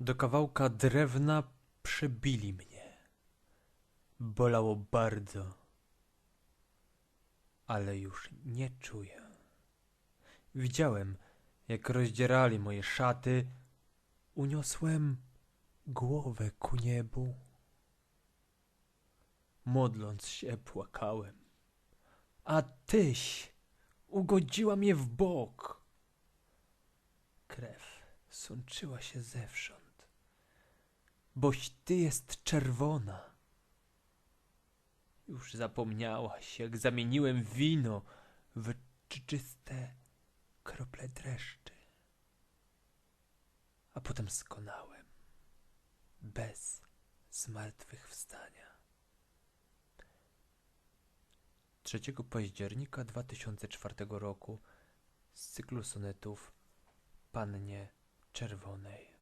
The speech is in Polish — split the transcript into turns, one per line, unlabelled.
Do kawałka drewna przebili mnie. Bolało bardzo, ale już nie czuję. Widziałem, jak rozdzierali moje szaty. Uniosłem głowę ku niebu. Modląc się, płakałem. A tyś ugodziła mnie w bok. Krew sączyła się zewsząd, boś ty jest czerwona. Już zapomniałaś, jak zamieniłem wino w czyste krople dreszczy. A potem skonałem, bez zmartwychwstania. 3 października 2004 roku z cyklu sonetów Pannie Czerwonej.